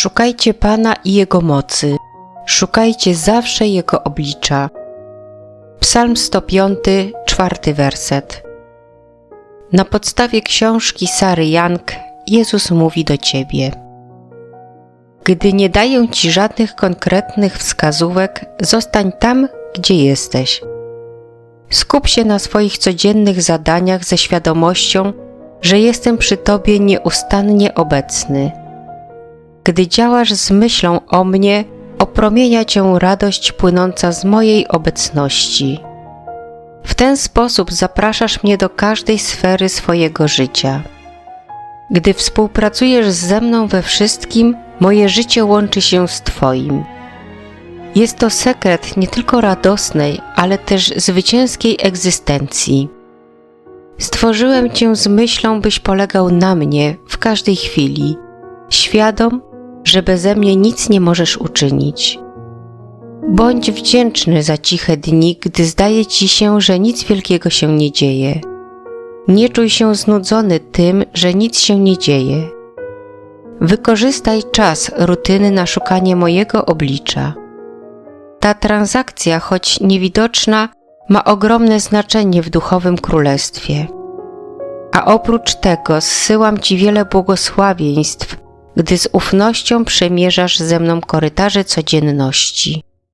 Szukajcie Pana i Jego mocy, szukajcie zawsze Jego oblicza. Psalm 105, czwarty werset. Na podstawie książki Sary Young Jezus mówi do Ciebie. Gdy nie daję Ci żadnych konkretnych wskazówek, zostań tam, gdzie jesteś. Skup się na swoich codziennych zadaniach ze świadomością, że jestem przy Tobie nieustannie obecny. Gdy działasz z myślą o mnie, opromienia Cię radość płynąca z mojej obecności. W ten sposób zapraszasz mnie do każdej sfery swojego życia. Gdy współpracujesz ze mną we wszystkim, moje życie łączy się z Twoim. Jest to sekret nie tylko radosnej, ale też zwycięskiej egzystencji. Stworzyłem Cię z myślą, byś polegał na mnie w każdej chwili, świadom, że beze mnie nic nie możesz uczynić. Bądź wdzięczny za ciche dni, gdy zdaje ci się, że nic wielkiego się nie dzieje. Nie czuj się znudzony tym, że nic się nie dzieje. Wykorzystaj czas rutyny na szukanie mojego oblicza. Ta transakcja, choć niewidoczna, ma ogromne znaczenie w duchowym królestwie. A oprócz tego zsyłam Ci wiele błogosławieństw, gdy z ufnością przemierzasz ze mną korytarze codzienności.